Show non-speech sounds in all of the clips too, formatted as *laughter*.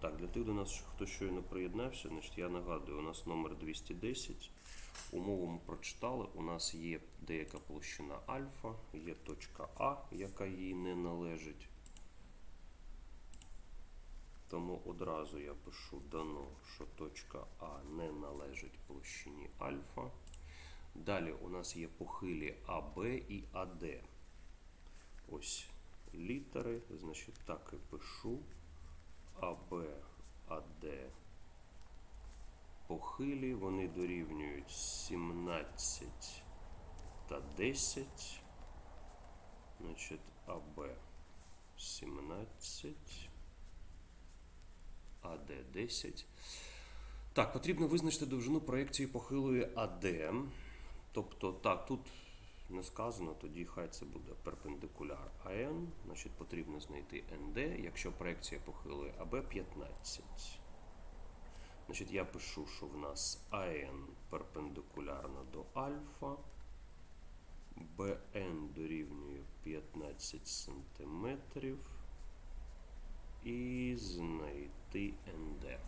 Так, для тих до нас, хто щойно приєднався, значить я нагадую, у нас номер 210. Умову ми прочитали. У нас є деяка площина альфа, є точка А, яка їй не належить. Тому одразу я пишу дано, що точка А не належить площині альфа. Далі у нас є похилі АБ і АД. Ось літери, значить так і пишу. АБ, АД похилі, вони дорівнюють 17 та 10. Значить, АБ 17, АД 10. Так, потрібно визначити довжину проєкції похилої АД. Тобто, так, тут не сказано, тоді хай це буде перпендикуляр АН. Значить, потрібно знайти НД, якщо проекція похилої АБ 15. Значить, я пишу, що в нас АН перпендикулярна до альфа, БН дорівнює 15 сантиметрів і знайти НД.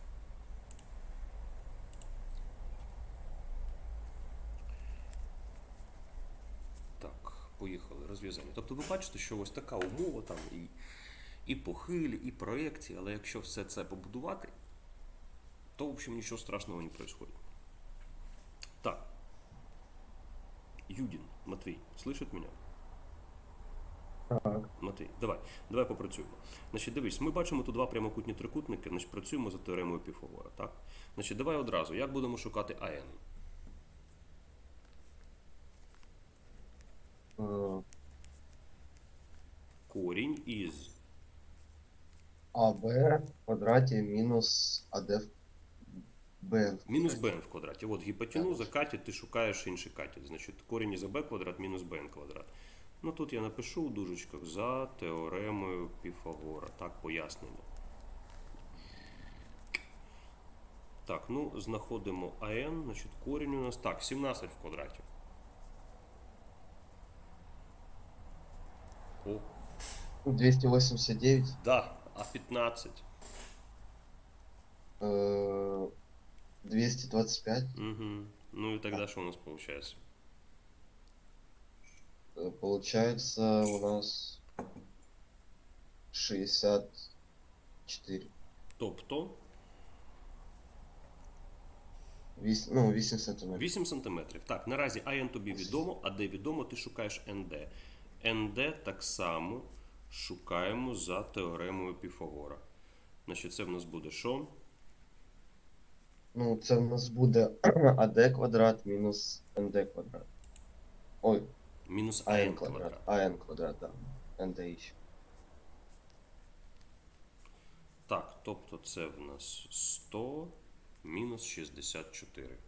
Так, поїхали, розв'язання. Тобто ви бачите, що ось така умова там і, і похилі, і проекції, але якщо все це побудувати, то, в общем, ничего страшного не происходит. Так. Юдин, Матвій, слышит меня? Так. Матвій, давай, давай попрацюємо. Значить, дивись, ми бачимо тут два прямокутні трикутники, значить, працюємо за теоремою Піфагора, так? Значить, давай одразу, як будемо шукати АН? Корінь із АБ в квадраті мінус АД в Б. мінус bn в квадраті. От гіпотенуза катет, ти шукаєш інший катет. Значить, корінь із АБ квадрат мінус bn квадрат. Ну тут я напишу у дужечках за теоремою Піфагора. Так, пояснення. Так, ну знаходимо АН, значить корінь у нас так, 17 в квадраті. О, 289. да, а 15. е, 225. Угу. Ну и тогда что у нас получается? Е, Получается у нас 64. Тобто Віс- ну, 8 сантиметрів. 8 сантиметрів. Так, наразі АН тобі відомо, а де відомо, ти шукаєш НД. НД так само шукаємо за теоремою Піфагора. Значить, це в нас буде що? Ну, це в нас буде *clears throat* АД квадрат мінус НД квадрат. Ой, Мінус АН квадрат. АН квадрат, да. НД ще. Так, тобто це в нас 100 мінус 64.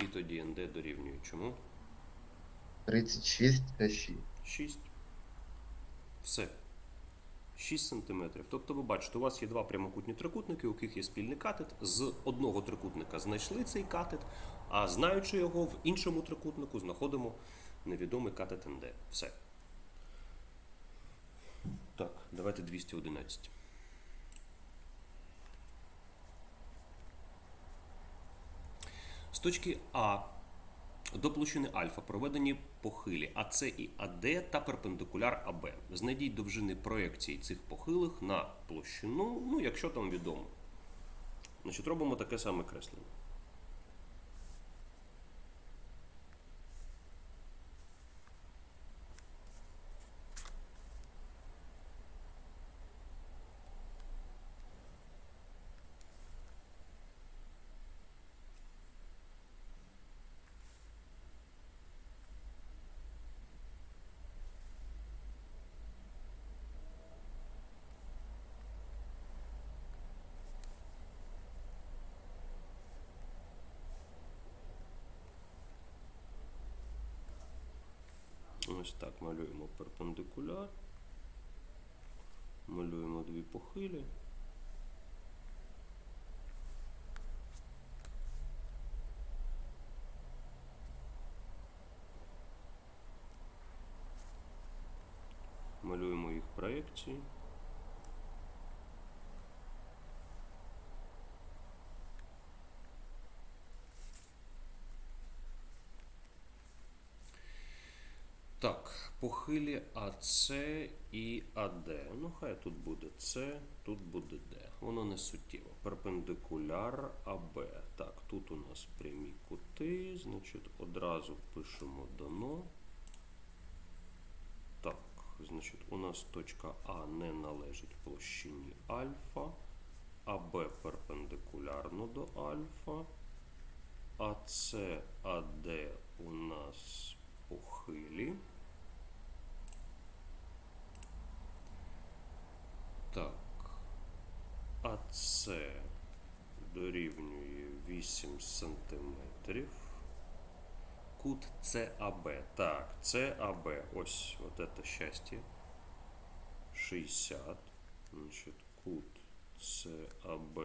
І тоді НД дорівнює чому? 36 та 6. 6. Все. 6 сантиметрів. Тобто ви бачите, у вас є два прямокутні трикутники, у яких є спільний катет. З одного трикутника знайшли цей катет, а знаючи його, в іншому трикутнику знаходимо невідомий катет НД. Все. Так, давайте 211. Точки А до площини альфа проведені похилі АС і АД та перпендикуляр АБ. Знайдіть довжини проекції цих похилих на площину, ну, якщо там відомо. Значить, робимо таке саме креслення. Ось так малюємо перпендикуляр. Малюємо дві похилі. Малюємо їх проєкцій. Так, похилі АС і АД. Ну, хай тут буде С, тут буде Д. Воно не суттєво. Перпендикуляр АБ. Так, тут у нас прямі кути, значить, одразу пишемо дано. Так, значить, у нас точка А не належить площині альфа, АБ перпендикулярно до альфа, АС, АД у нас похилі. Так, АС дорівнює 8 сантиметрів. Кут ЦАБ. Так, ЦАБ. Ось вот это счастье. 60. Значит, кут ЦАБ.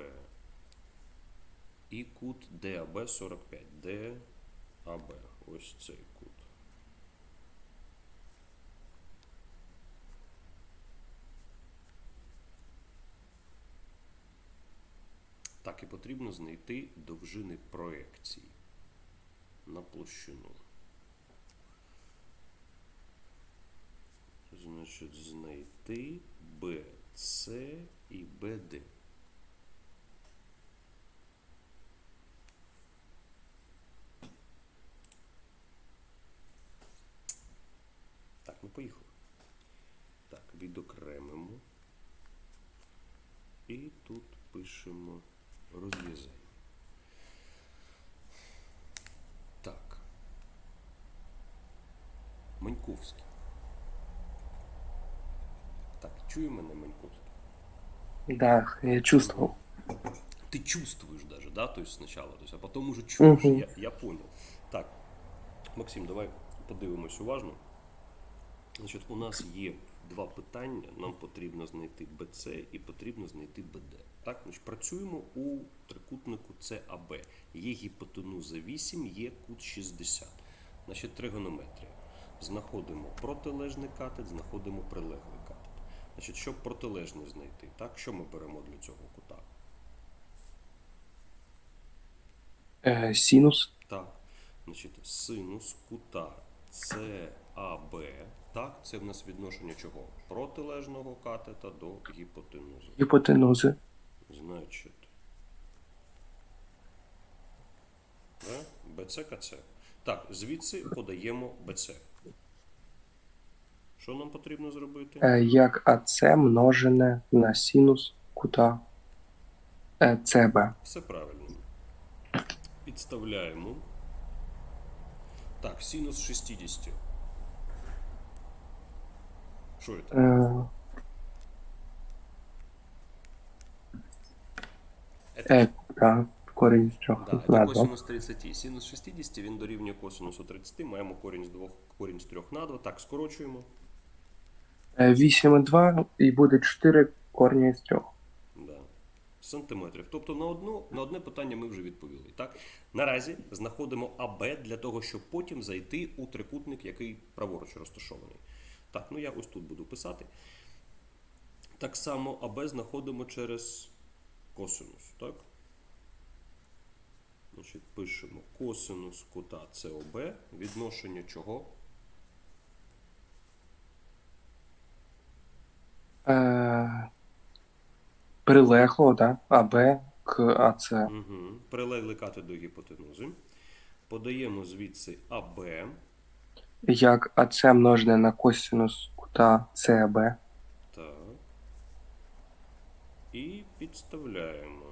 І кут ДАБ 45. ДАБ. Ось цей кут. Так, і потрібно знайти довжини проекції на площину. Значить, знайти BC і BD. Так, ну поїхали. Так, відокремимо. І тут пишемо розв'язання. Так. Маньковський. Так, чує мене Маньковський? Да, я чувствовал. Ты чувствуешь даже, да, то есть сначала, то есть, а потом уже чуешь. Мгм. Я, я понял. Так, Максим, давай подивимось уважно. Значить, у нас є два питання. Нам потрібно знайти BC і потрібно знайти BD. Так, значить, працюємо у трикутнику CAB. Є гіпотенуза 8, є кут 60. Значить, тригонометрія. Знаходимо протилежний катет, знаходимо прилеглий катет. Значить, щоб протилежний знайти, так, що ми беремо для цього кута? Э, синус. Так, значить, синус кута САБ. Так, це в нас відношення чого? Протилежного катета до гіпотенузи. Гипотенузы. Значить. БЦ КЦ. Так, звідси подаємо БЦ. Що нам потрібно зробити? Э, як АЦ множене на синус кута э, ЦБ. Все правильно. Підставляємо. Так, синус 60. Що це? Э, Это э, да, корень з трьох Да, на це два. косинус 30. Синус 60 він дорівнює косинусу 30. Маємо корінь з 2, корінь з 3 на 2. Так, скорочуємо. Е, 8,2 і буде 4 корня із трьох. Да. Сантиметрів. Тобто на, одну, на одне питання ми вже відповіли. Так? Наразі знаходимо АБ для того, щоб потім зайти у трикутник, який праворуч розташований. Так, ну я ось тут буду писати. Так само АБ знаходимо через косинус. Так? Значить, пишемо косинус кута СОБ, відношення чого? Е, прилегло, да? АБ к АЦ. Угу. Прилегли кати до гіпотенузи. Подаємо звідси АБ. Як АЦ множене на косинус кута ЦБ. Так. І підставляємо.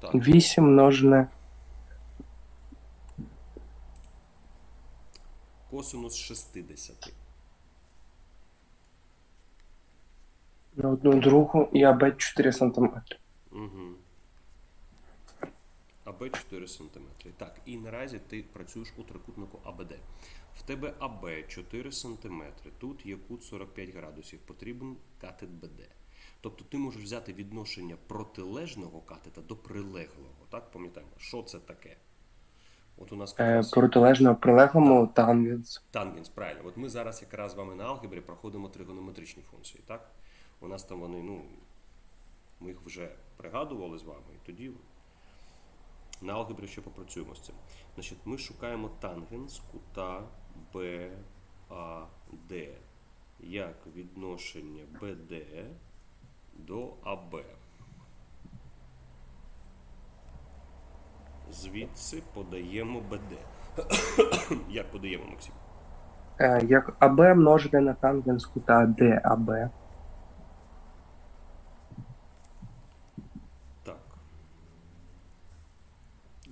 Так. 8 множене Косинус 60. На одну другу і АБ 4 см. Угу. АБ 4 см. Так, і наразі ти працюєш у трикутнику АБД. В тебе АБ 4 см. Тут є кут 45 градусів. Потрібен катет БД. Тобто ти можеш взяти відношення протилежного катета до прилеглого. Так, пам'ятаємо, що це таке? От у нас Е, протилежно прилеглому тангенс. тангенс, правильно. От ми зараз якраз з вами на алгебрі проходимо тригонометричні функції, так? У нас там вони, ну, ми їх вже пригадували з вами, і тоді на алгебрі ще попрацюємо з цим. Значить, ми шукаємо тангенс кута BAD як відношення BD до АБ. Звідси подаємо BD. *coughs* Як подаємо, Максим? Е, як АБ множене на тангенс кута ДАБ. Так.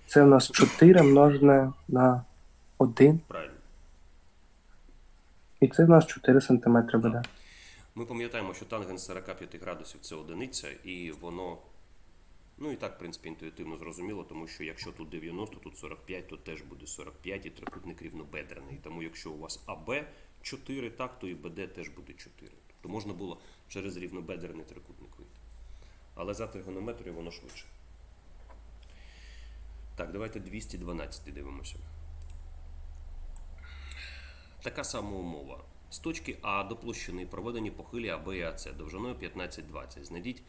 Це у нас 4 множене на 1. Правильно. І це у нас 4 см буде. Ми пам'ятаємо, що тангенс 45 градусів це одиниця, і воно. Ну і так, в принципі, інтуїтивно зрозуміло, тому що якщо тут 90, тут 45, то теж буде 45 і трикутник рівнобедрений. Тому якщо у вас АБ 4, так, то і БД теж буде 4. Тобто можна було через рівнобедрений трикутник вийти. Але за тригонометрію воно швидше. Так, давайте 212 дивимося. Така сама умова. З точки А до площини проведені похилі АБ і АЦ довжиною 15-20. Знайдіть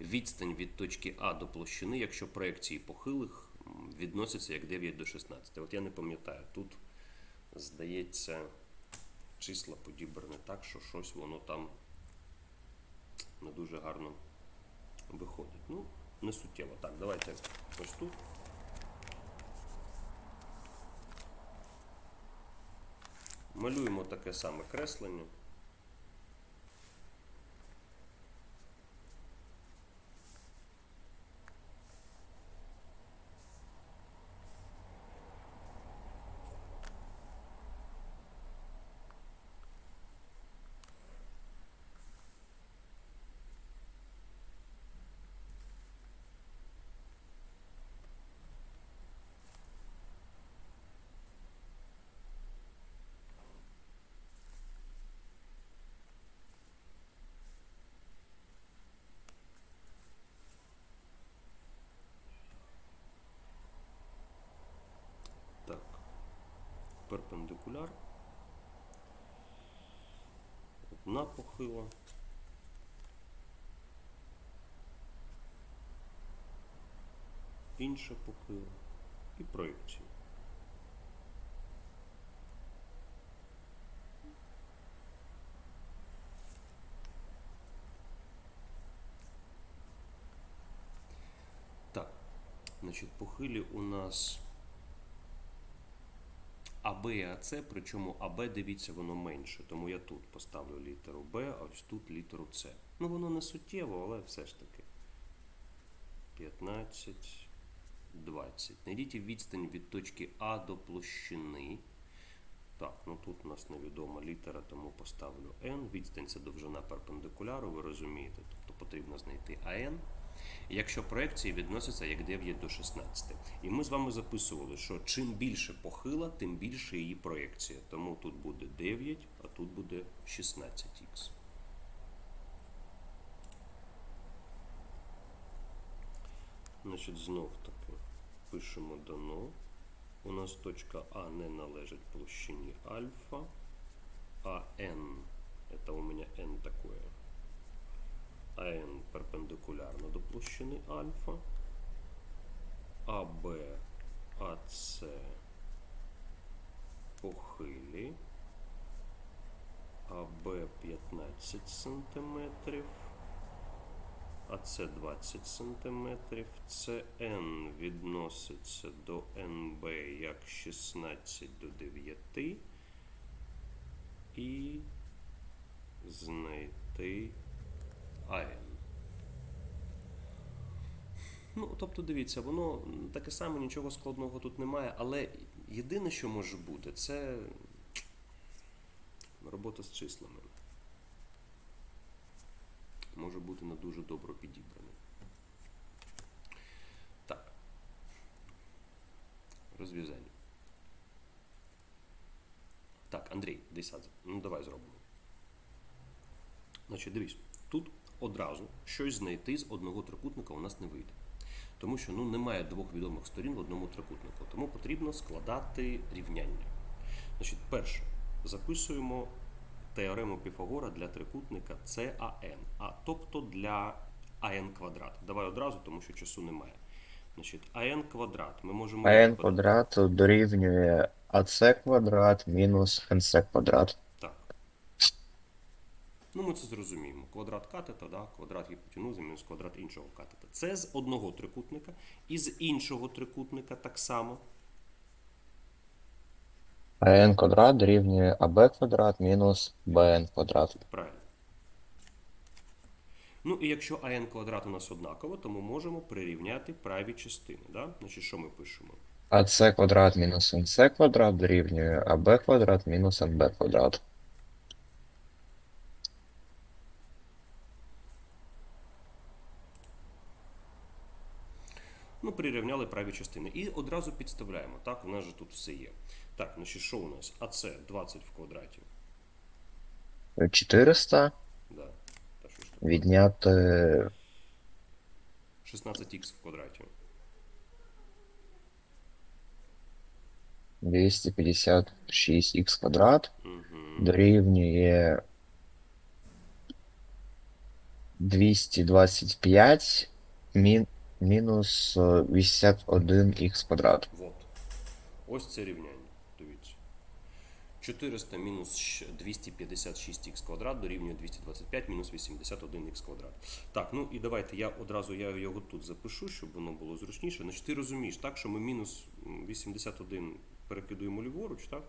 відстань від точки А до площини, якщо проекції похилих відносяться як 9 до 16. От я не пам'ятаю, тут, здається, числа подібрані так, що щось воно там не дуже гарно виходить. Ну, не суттєво. Так, давайте ось тут. Малюємо таке саме креслення. Так. Перпендикуляр. Одна похила. Інша похила. І проекція. Так. Значить, похилі у нас АБ і АЦ, причому АБ, дивіться, воно менше, тому я тут поставлю літеру Б, а ось тут літеру С. Ну, воно не суттєво, але все ж таки. 15, 20. Знайдіть відстань від точки А до площини. Так, ну тут у нас невідома літера, тому поставлю N. Відстань це довжина перпендикуляру, ви розумієте. Тобто потрібно знайти АН. Якщо проекції відносяться як 9 до 16. І ми з вами записували, що чим більше похила, тим більше її проекція. Тому тут буде 9, а тут буде 16х. Значить, знов таки пишемо дано. У нас точка А не належить площині альфа, а n, это у меня n такое, а n перпендикулярно до площини альфа, АБ, АС похилі, АБ 15 сантиметрів, АС 20 сантиметрів, СН відноситься до НБ як 16 до 9 і знайти АН. Ну, тобто, дивіться, воно таке саме, нічого складного тут немає, але єдине, що може бути, це робота з числами. Може бути не дуже добре підібраний. Так. Розв'язання. Так, Андрій, десять. Ну, давай зробимо. Значить, дивись, тут одразу щось знайти з одного трикутника у нас не вийде. Тому що ну, немає двох відомих сторін в одному трикутнику. Тому потрібно складати рівняння. Значить, перше, записуємо теорему Піфагора для трикутника CAN, а тобто для АН квадрат. Давай одразу, тому що часу немає. Значить, АН квадрат. Ми можемо. А n квадрат дорівнює AC квадрат мінус NC квадрат. Ну, ми це зрозуміємо. Квадрат катета, да? квадрат гіпотенузи мінус квадрат іншого катета. Це з одного трикутника, і з іншого трикутника так само. А n квадрат дорівнює AB квадрат мінус BN квадрат. Правильно. Ну і якщо АН квадрат у нас однаково, то ми можемо прирівняти праві частини. Да? Значить, що ми пишемо? AC квадрат мінус NC квадрат дорівнює AB квадрат мінус NB квадрат. прирівняли праві частини. І одразу підставляємо. Так, у нас же тут все є. Так, значить, що у нас? АЦ 20 в квадраті. 400 Да. Та що ж таке? відняти 16х в квадраті. 256х квадрат Угу. дорівнює 225 мін, мінус 81х квадрат. Вот. Ось це рівняння. Дивіться. 400 мінус 256х квадрат дорівнює 225 мінус 81х квадрат. Так, ну і давайте я одразу я його тут запишу, щоб воно було зручніше. Значить, ти розумієш, так, що ми мінус 81 перекидуємо ліворуч, так?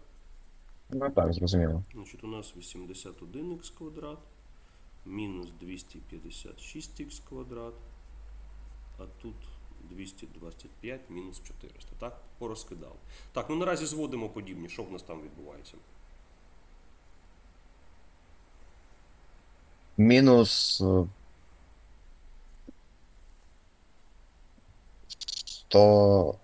Ну так, зрозуміло. Значить, у нас 81х квадрат мінус 256х квадрат, а тут 225 мінус 400. Так, порозкидав. Так, ну наразі зводимо подібні. Що в нас там відбувається? Мінус е, 100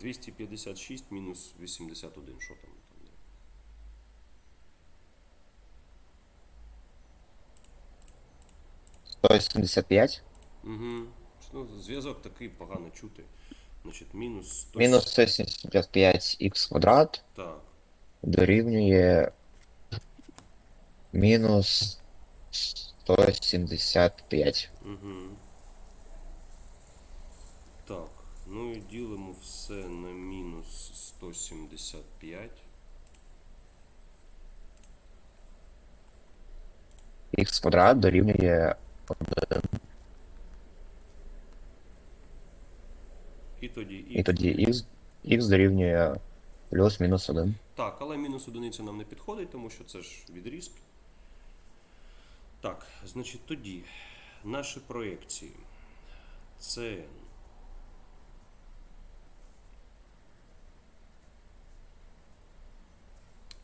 256 мінус 81. Що там? Там є? сто сімдесят п'ять. Угу. Ну, зв'язок такий погано чути. Значить, мінус 100. Мінус 175х квадрат Так. дорівнює мінус 175. Угу. Так, ну і ділимо все на мінус 175. Х квадрат дорівнює І тоді і тоді x, x дорівнює плюс-мінус 1. Так, але мінус одиниця нам не підходить, тому що це ж відрізк. Так, значить тоді наші проекції. Це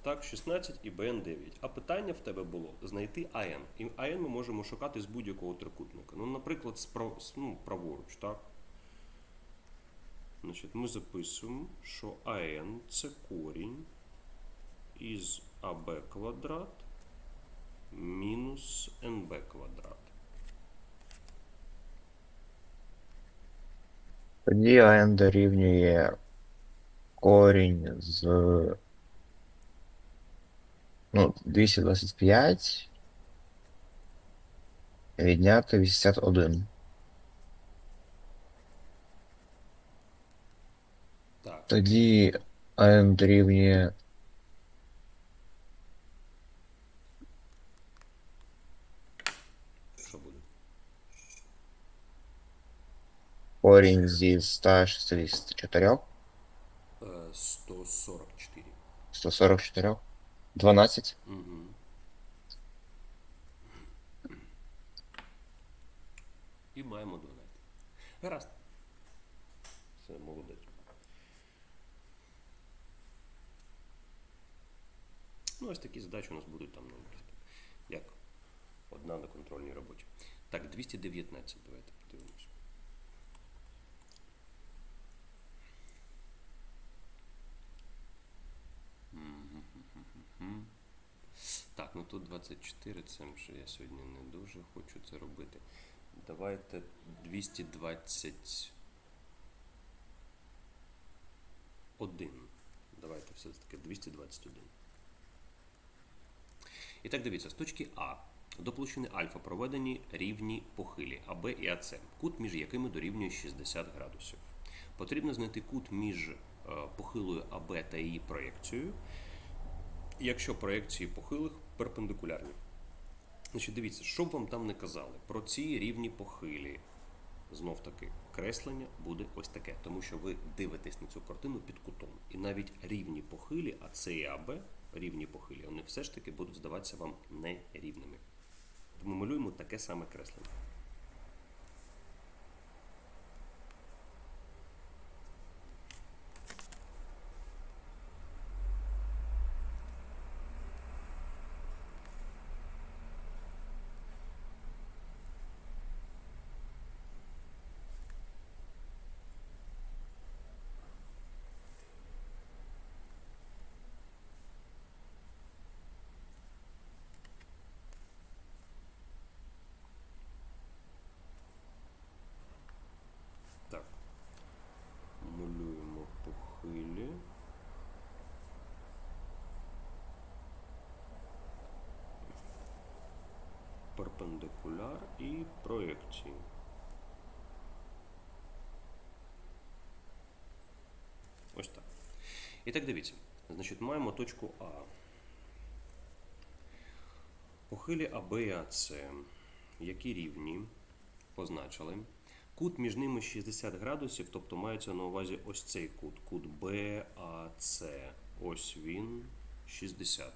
Так, 16 і БН 9. А питання в тебе було знайти АН. І АН ми можемо шукати з будь-якого трикутника. Ну, наприклад, з ну, праворуч, так? Значить, ми записуємо, що АН це корінь із АБ квадрат мінус НБ квадрат. Тоді АН дорівнює корінь з ну, 225 відняти 81. Так, Тоді АН дорівнює що буде? корінь зі 164, Е, 144. 144, 12. Угу. І маємо 12. Гаразд. Все, молодець. Ну, ось такі задачі у нас будуть там, ну, як одна на контрольній роботі. Так, 219, давайте подивимось. Так, ну тут 24, це вже я сьогодні не дуже хочу це робити. Давайте 221. Давайте все таки 221. І так дивіться, з точки А до площини альфа проведені рівні похилі АБ і АС, кут між якими дорівнює 60 градусів. Потрібно знайти кут між е, похилою АБ та її проєкцією, якщо проєкції похилих перпендикулярні. Значить, дивіться, що б вам там не казали, про ці рівні похилі, знов таки, креслення буде ось таке, тому що ви дивитесь на цю картину під кутом. І навіть рівні похилі, а це і АБ, рівні похилі, вони все ж таки будуть здаватися вам нерівними. Тому малюємо таке саме креслення. Так. Малюємо похилі. Перпендикуляр і проекції. Ось так. І так дивіться. Значить, маємо точку А. Похилі АБ і АС, які рівні позначили. Кут між ними 60 градусів, тобто мається на увазі ось цей кут, кут БАЦ. Ось він 60.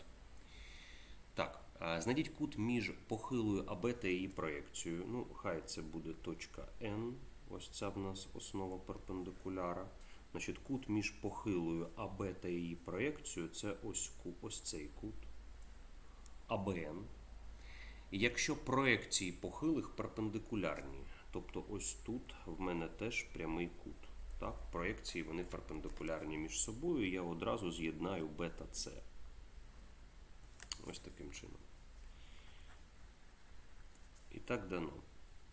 Так, знайдіть кут між похилою АБ та її проєкцією. Ну, хай це буде точка N. Ось ця в нас основа перпендикуляра. Значить, кут між похилою АБ та її проєкцією це ось, ось цей кут. АБН. І Якщо проекції похилих перпендикулярні, тобто ось тут в мене теж прямий кут. Так? Проекції вони перпендикулярні між собою, я одразу з'єднаю бета С. Ось таким чином. І так дано.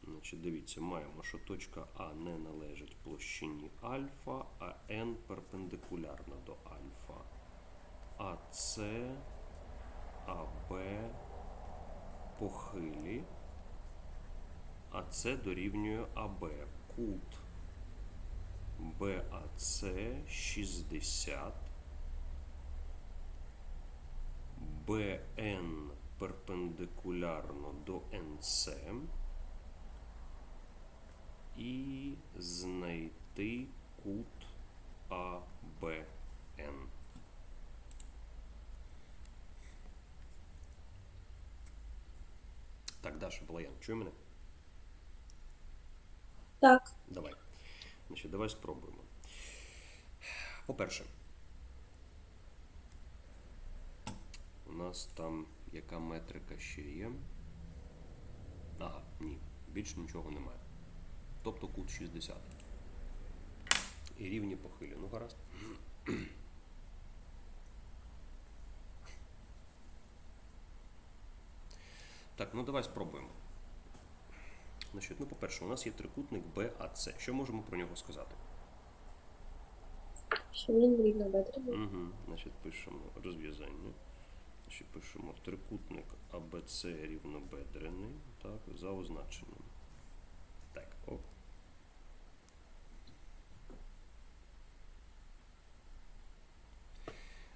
Значить, дивіться, маємо, що точка А не належить площині альфа, а n перпендикулярна до альфа. АС, АБ похилі, а це дорівнює АБ. Кут БАЦ 60, БН перпендикулярно до НС і знайти кут АБН. Так, Даша Балаян, чує мене? Так, Давай. Значить, давай спробуємо. По-перше, у нас там яка метрика ще є? Ага, ні, більше нічого немає. Тобто кут 60. І рівні похилі. Ну, гаразд. *clears throat* Так, ну давай спробуємо. Значить, ну, по-перше, у нас є трикутник БАЦ. Що можемо про нього сказати? що він рівнобедрений. Угу. Значить, пишемо розв'язання. Значить, пишемо трикутник АБЦ рівнобедрений, так, за означенням. Так, оп.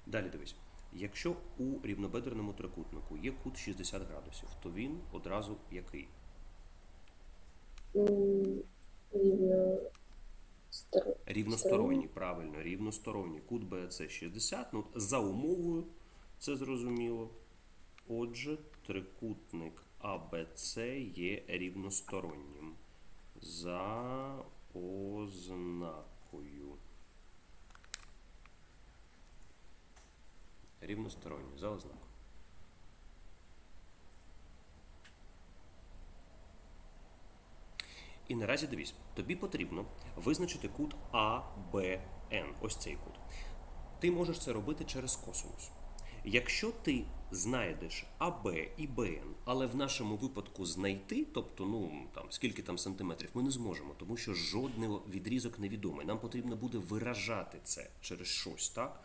Далі дивись. Якщо у рівнобедреному трикутнику є кут 60 градусів, то він одразу який? Рівно Рівносторонній, правильно, рівносторонній. Кут БЦ 60. Ну, за умовою, це зрозуміло. Отже, трикутник АБЦ є рівностороннім. За ознакою. Рівносторонній, за ознакою. І наразі дивись, тобі потрібно визначити кут АБН. Ось цей кут. Ти можеш це робити через косинус. Якщо ти знайдеш АБ і БН, але в нашому випадку знайти, тобто, ну там скільки там сантиметрів, ми не зможемо, тому що жодний відрізок невідомий. Нам потрібно буде виражати це через щось, так?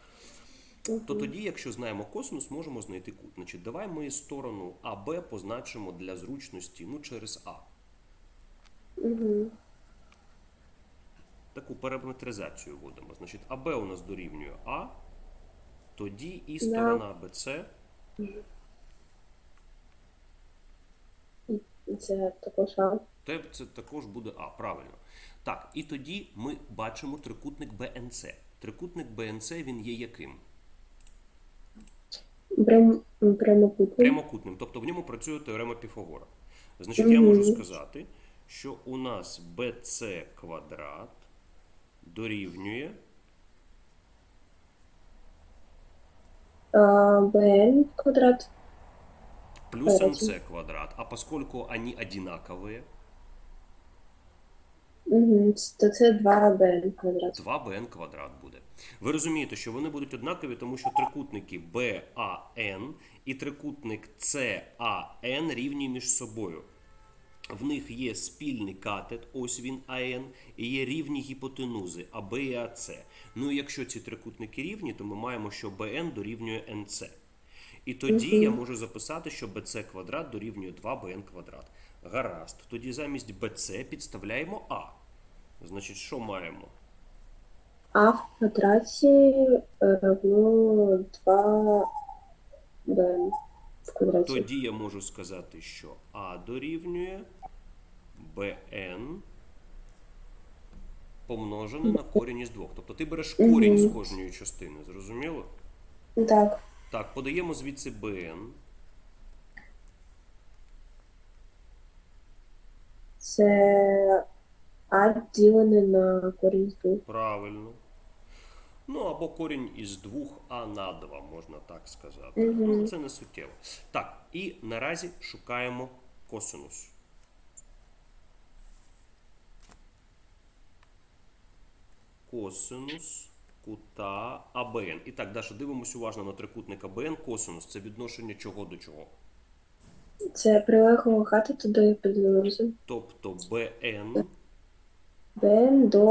То тоді, якщо знаємо косинус, можемо знайти кут. Значить, давай ми сторону АБ позначимо для зручності ну, через А. Угу. Таку параметризацію вводимо. Значить, АБ у нас дорівнює А, тоді і сторона БЦ Це також А. Це також буде А, правильно. Так, і тоді ми бачимо трикутник БНЦ. Трикутник БНЦ він є яким? Прям, прямокутний. Прямокутним. Тобто в ньому працює теорема Піфагора. Значить, я можу сказати, що у нас BC квадрат дорівнює БН квадрат. плюс. МЦ квадрат. А поскольку они одинаковые, Угу. То це 2 БН квадрат. 2bn квадрат буде. Ви розумієте, що вони будуть однакові, тому що трикутники BAN і трикутник CAN рівні між собою. В них є спільний катет, ось він АН, і є рівні гіпотенузи АБ і АЦ. Ну і якщо ці трикутники рівні, то ми маємо, що BN дорівнює NC. І тоді я можу записати, що BC квадрат дорівнює 2bn квадрат. Гаразд. Тоді замість BC підставляємо А. Значить, що маємо? А в квадраті равно 2 БН в квадраті. Тоді я можу сказати, що А дорівнює BN помножене на корінь із двох. Тобто ти береш корінь з кожної частини, зрозуміло? Так. Так, подаємо звідси BN. Це А ділене на корінь з двох. Правильно. Ну, або корінь із двох А на 2, можна так сказати. Ну, це не суттєво. Так, і наразі шукаємо косинус. Косинус кута АБН. І так, Даша, дивимося уважно на трикутник АБН. Косинус це відношення чого до чого? Це прилеглого катету до гіпотенузи. Тобто БН БН до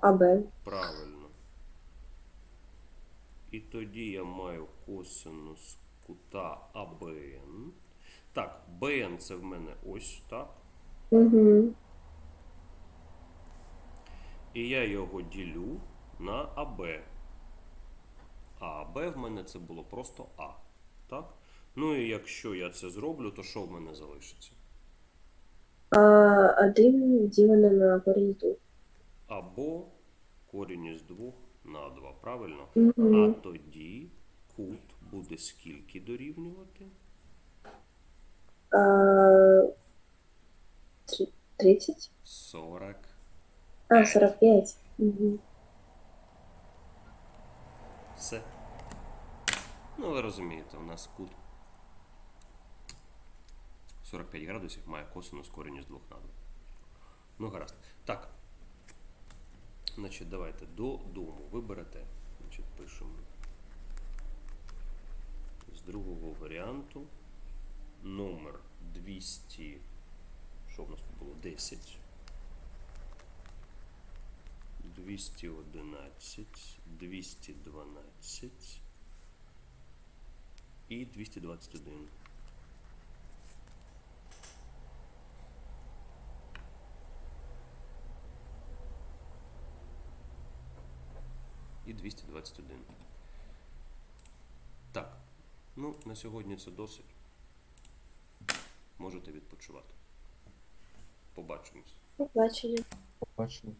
АБ. Правильно. І тоді я маю косинус кута АБН. Так, БН це в мене ось так. Угу. І я його ділю на АБ. А АБ в мене це було просто А. Так? Ну і якщо я це зроблю, то що в мене залишиться? А один ділене на корінь з двох. Або корінь із 2 на 2, правильно? Мгм. А тоді кут буде скільки дорівнювати? А, 30? 40. А, 45. Угу. Все. Ну, ви розумієте, у нас кут 45 градусів має косинус корінь із 2 на 2. Ну, гаразд. Так. Значить, давайте додому виберете. Значить, пишемо з другого варіанту. Номер 200. Що в нас тут було? 10. 211, 212 і 221. І 221. Так. Ну, на сьогодні це досить. Можете відпочивати. Побачимось. Побачення. Побачимо.